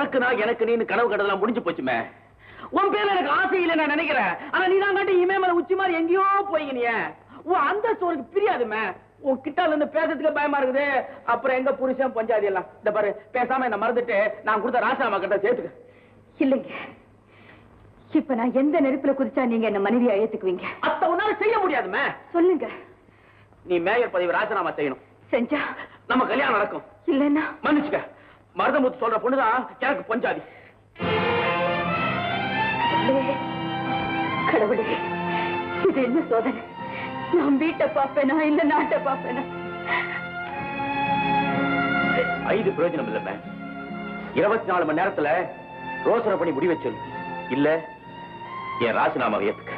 உனக்கு நான் எனக்கு நீ கனவு கண்டதெல்லாம் முடிஞ்சு போச்சுமே. உன் பேர்ல எனக்கு ஆசை இல்லை நான் நினைக்கிறேன். ஆனா நீ தான் காட்டி இமயமலை உச்சி மாதிரி எங்கேயோ போய்ங்க நீ. உன் அந்த உனக்கு பிரியாதுமே. உன் கிட்டால இருந்து பேசுறதுக்கு பயமா இருக்குது. அப்புறம் எங்க புருஷன் பஞ்சாதி எல்லாம்? இந்த பாரு பேசாம என்ன மறந்துட்டு நான் கொடுத்த ராசாமா கிட்ட சேர்த்துக்க. இல்லைங்க. இப்ப நான் எந்த நெருப்புல குதிச்சா நீங்க என்ன மனைவியா ஏத்துக்குவீங்க? அத்த உன்னால செய்ய முடியாதுமே. சொல்லுங்க. நீ மேயர் பதவி ராஜினாமா செய்யணும். செஞ்சா? நம்ம கல்யாணம் நடக்கும். இல்லன்னா? மன்னிச்சுக்க. மருதமுத்து சொல்ற பொண்ணுதான் எனக்கு பஞ்சாதி. கடவுளே, இது என்ன சோதனை? நான் வீட்டை பாப்பேனா இல்ல நாட்டை பாப்பேனா ஐந்து பிரயோஜனம் இல்ல இருபத்தி நாலு மணி நேரத்துல ரோசனை பண்ணி முடிவு சொல்லு இல்ல என் ராசினாமாவை ஏத்துக்க.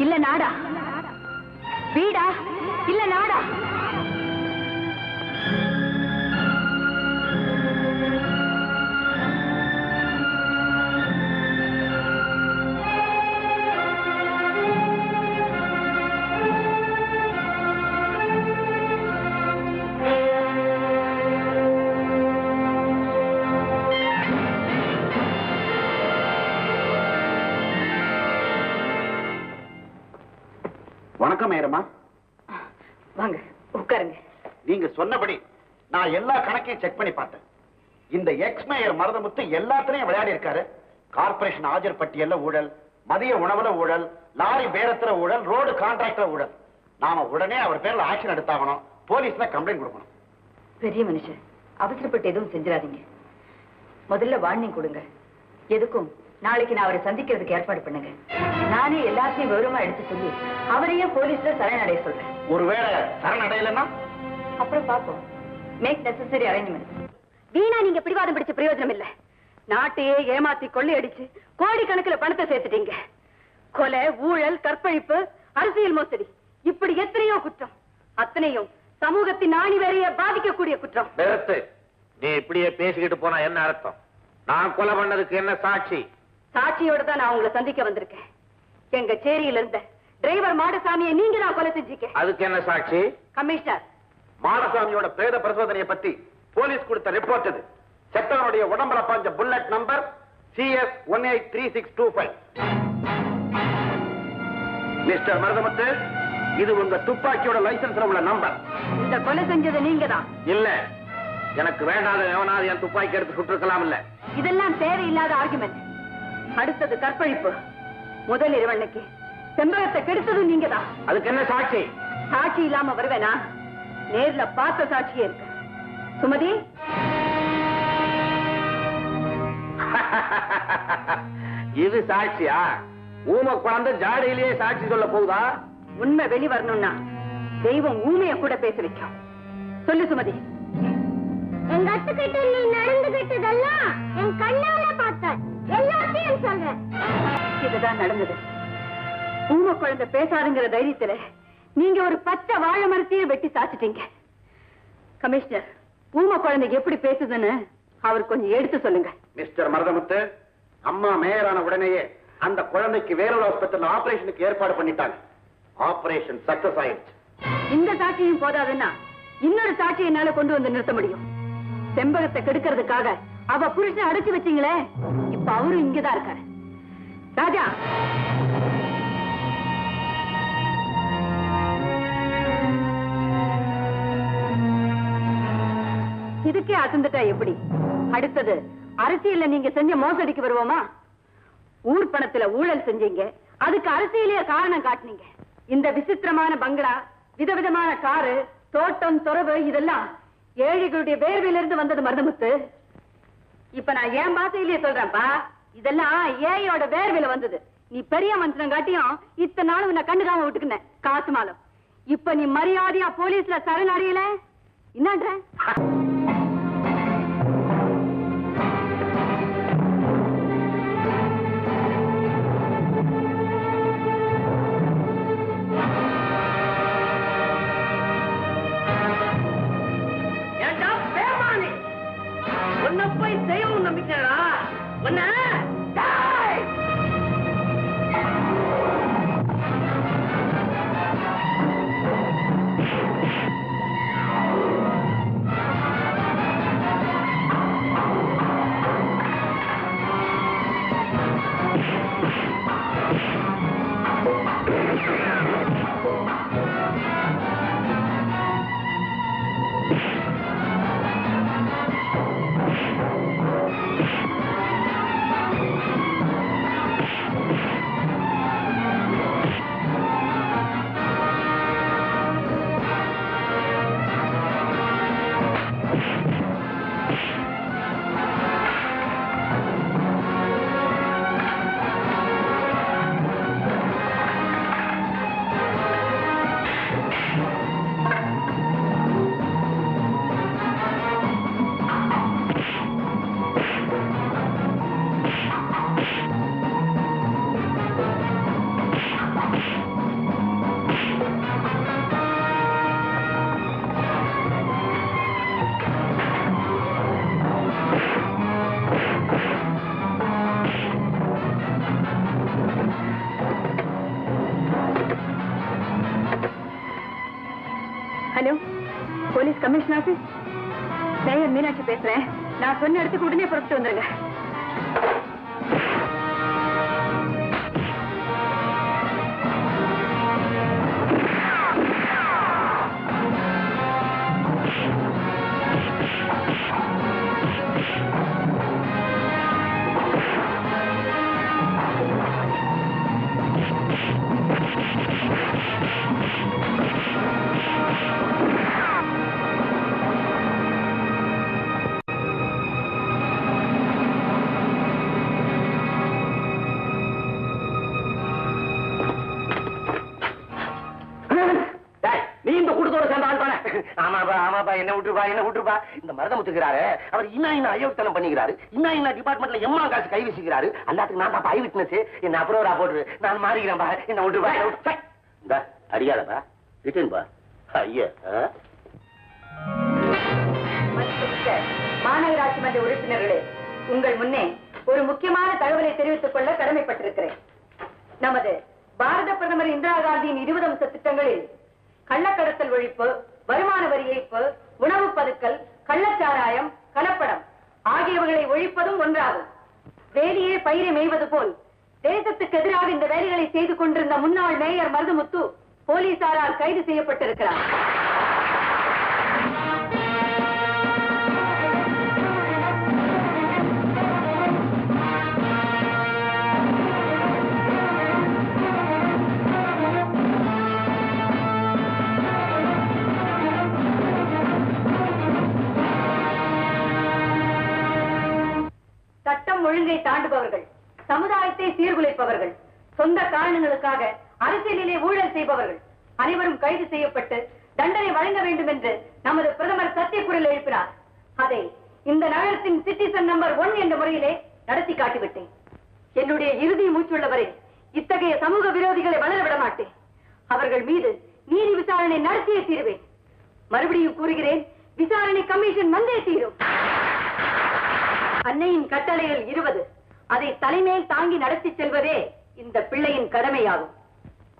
இல்ல நாடா. வீடா? இல்ல நாடா? மேயரம்மா வாங்க உட்காருங்க. நீங்க சொன்னபடி நான் எல்லா கணக்கையும் செக் பண்ணி பார்த்தேன். இந்த எக்ஸ் மேயர் மருதமுத்து எல்லாத்துலயும் விளையாடி இருக்காரு. கார்பரேஷன் ஆஜர் பட்டியல்ல ஊழல் மதிய உணவுல ஊழல் லாரி பேரத்துல ஊழல் ரோடு கான்ட்ராக்ட்ல ஊழல். நாம உடனே அவர் பேர்ல ஆக்ஷன் எடுத்தாகணும். போலீஸ்ல கம்ப்ளைண்ட் கொடுக்கணும். பெரிய மனுஷன் அவசரப்பட்டு எதுவும் செஞ்சிடாதீங்க. முதல்ல வார்னிங் கொடுங்க. எதுக்கும்? நாளைக்கு நான் அவரை சந்திக்கிறதுக்கு ஏற்பாடு பண்ணுங்க. நானே எல்லாத்தையும் விவரமா எடுத்து சொல்லி அவரையே போலீஸ்ல சரணடைய சொல்றேன். ஒருவேளை சரணடையலைன்னா? அப்புறம் பாப்போம் மேக் நெசசரி அரேஞ்ச்மெண்ட் வீணா நீங்க பிடிவாதம் பிடிச்ச பிரயோஜனம் இல்ல. நாட்டையே ஏமாத்தி கொள்ளையடிச்சு கோடிக்கணக்குல பணத்தை சேர்த்துட்டீங்க. கொலை ஊழல் கற்பழிப்பு அரசியல் மோசடி இப்படி எத்தனையோ குற்றம். அத்தனையும் சமூகத்தின் நாணி வேறைய பாதிக்கக்கூடிய குற்றம். நீ இப்படியே பேசிக்கிட்டு போனா என்ன அர்த்தம்? நான் கொலை பண்ணதுக்கு என்ன சாட்சி? சாட்சியோட தான் நான் உங்களை சந்திக்க வந்திருக்கேன். எங்க சேரியில இருந்த டிரைவர் மாடசாமியை நீங்க தான் கொலை செஞ்சீங்க அதுக்கு என்ன சாட்சி? கமிஷனர். மாடசாமியோட பிரேத பரிசோதனையை பத்தி போலீஸ் கொடுத்த ரிப்போர்ட் இது. செத்தவனுடைய உடம்புல பாஞ்ச bullet number CS one eight three six two five mister Maruthamuthu இது உங்க துப்பாக்கியோட லைசன்ஸ்ல உள்ள நம்பர் இந்த கொலை செஞ்சது நீங்க தான் இல்ல எனக்கு வேண்டாத எவனாவது என் துப்பாக்கி எடுத்து சுட்டிருக்கலாம் இல்ல இதெல்லாம் தேவையில்லாத ஆர்குமெண்ட் அடுத்தது கற்பழிப்பு. முதல் இரவண்ணைக்கு செம்பகத்தை கெடுத்ததும் நீங்க தான் அதுக்கு என்ன சாட்சி? சாட்சி இல்லாம வருவேனா? நேர்ல பார்த்த சாட்சியே இருக்கு. சுமதி? இது சாட்சியா? ஊம குழந்தை ஜாடையிலேயே சாட்சி சொல்ல போகுதா? உண்மை வெளி வரணும்னா தெய்வம் ஊமைய கூட பேச வைக்கும். சொல்லு சுமதி. எங்க அத்துக்கிட்ட நீ நடந்துகிட்டதெல்லாம் இதுதான் நடந்தது. ஊம குழந்தை பேசாதுங்கிற தைரியத்துல நீங்க ஒரு பச்சை வாழை மரத்தையே வெட்டி சாச்சிட்டீங்க. கமிஷனர் ஊம குழந்தைக்கு எப்படி பேசுதுன்னு அவர் கொஞ்சம் எடுத்து சொல்லுங்க. மிஸ்டர் மருதமுத்து அம்மா மேயரான உடனேயே அந்த குழந்தைக்கு வேறொரு ஹாஸ்பிட்டல் ஆபரேஷனுக்கு ஏற்பாடு பண்ணிட்டாங்க. ஆபரேஷன் சக்சஸ் ஆயிடுச்சு இந்த சாட்சியும் போதாதுன்னா இன்னொரு சாட்சி என்னால கொண்டு வந்து நிறுத்த முடியும். செம்பகத்தை கெடுக்கிறதுக்காக அவ புருஷன் அடைச்சு வச்சீங்களே இப்ப அவரும் இங்கதான் இருக்காரு. ராஜா. இதுக்கே அசந்துட்டா எப்படி? அடுத்தது அரசியல்ல நீங்க செஞ்ச மோசடிக்கு வருவோமா? ஊர் பணத்துல ஊழல் செஞ்சீங்க. அதுக்கு அரசியலையே காரணம் காட்டுனீங்க. இந்த விசித்திரமான பங்களா விதவிதமான காரு தோட்டம் துறவு இதெல்லாம் ஏழைகளுடைய வேர்வையிலிருந்து வந்தது மருதமுத்து. இப்ப நான் என் பாசையிலேயே சொல்றேன்ப்பா இதெல்லாம் ஏயோட வேர்வையில வந்தது. நீ பெரிய மனுஷன் காட்டியும் இத்தனை நாள் உன்னை கண்டுக்காம விட்டுக்கினேன் காசு மாலம். இப்ப நீ மரியாதையா போலீஸ்ல சரணடையல என்னன்ற? Police commission office. Mayor Meenakshi பேசுறேன். நான் சொன்ன இடத்துக்கு உடனே புறப்பட்டு வந்துருங்க. என்ன விட்டுருப்பா என்ன விட்டுருப்பா? இந்த அவர் இன்னும் பண்ணிக்கிறாரு இன்னும் டிபார்ட்மெண்ட்ல எம்மா காசு கை வீசிக்கிறாரு. நான் ஐ விட்னஸ் என்ன அப்ரோரா போட்டு நான் மாறிக்கிறேன்பா. என்ன விட்டுருப்பா ரிட்டர்ன் பா. ஐயா மாநகராட்சி மன்ற உறுப்பினர்களே உங்கள் முன்னே ஒரு முக்கியமான தகவலை தெரிவித்துக் கொள்ள கடமைப்பட்டிருக்கிறேன். நமது பாரத பிரதமர் இந்திரா காந்தியின் இருபது அம்ச திட்டங்களில் கள்ளக்கடத்தல் ஒழிப்பு வருமான வரி ஏய்ப்பு உணவு பதுக்கல் கள்ளச்சாராயம் கலப்படம் ஆகியவைகளை ஒழிப்பதும் ஒன்றாகும். வேலியே பயிரை மேய்வது போல். தேசத்துக்கு எதிராக இந்த வேலைகளை செய்து கொண்டிருந்த முன்னாள் மேயர் மருதுமுத்து போலீசாரால் கைது செய்யப்பட்டிருக்கிறார். சட்டம் ஒழுங்கை தாண்டுபவர்கள் சமுதாயத்தை சீர்குலைப்பவர்கள் சொந்த காரணங்களுக்காக அரசியலிலே ஊழல் செய்பவர்கள் அனைவரும் கைது செய்யப்பட்டு தண்டனை வழங்க வேண்டும் என்று நமது பிரதமர் சத்திய குரல் எழுப்பினார். அதை இந்த நகரத்தின் சிட்டிசன் நம்பர் ஒன் என்ற முறையிலே நடத்தி காட்டிவிட்டேன். என்னுடைய இறுதி மூச்சுள்ளவரை இத்தகைய சமூக விரோதிகளை வளர விட மாட்டேன். அவர்கள் மீது நீதி விசாரணை நடத்தியே தீருவேன். மறுபடியும் கூறுகிறேன் விசாரணை கமிஷன் வந்தே தீரும். அன்னையின் கட்டளைகள் இருபது. அதை தலைமையில் தாங்கி நடத்தி செல்வதே இந்த பிள்ளையின் கடமையாகும்.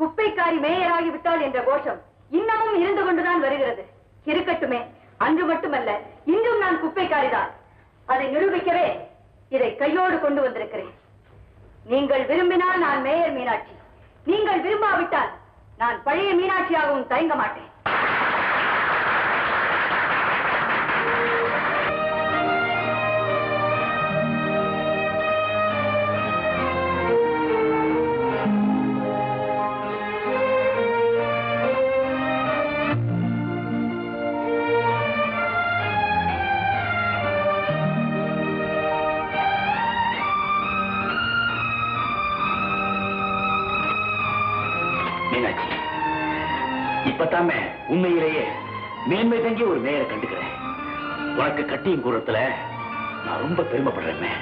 குப்பைக்காரி மேயராகி விட்டாள் என்ற கோஷம் இன்னமும் இருந்து கொண்டுதான் வருகிறது. இருக்கட்டுமே அன்று மட்டுமல்ல இன்றும் நான் குப்பைக்காரிதான். அதை நிரூபிக்கவே இதை கையோடு கொண்டு வந்திருக்கிறேன். நீங்கள் விரும்பினால் நான் மேயர் மீனாட்சி. நீங்கள் விரும்பாவிட்டால் நான் பழைய மீனாட்சியாகவும் தயங்க மாட்டேன். பத்தாம உண்மையிலேயே மேன்மை தங்கி ஒரு மேயரை கண்டுக்கிறேன். உனக்கு கட்டியும் கூறத்துல நான் ரொம்ப பெருமைப்படுறேன்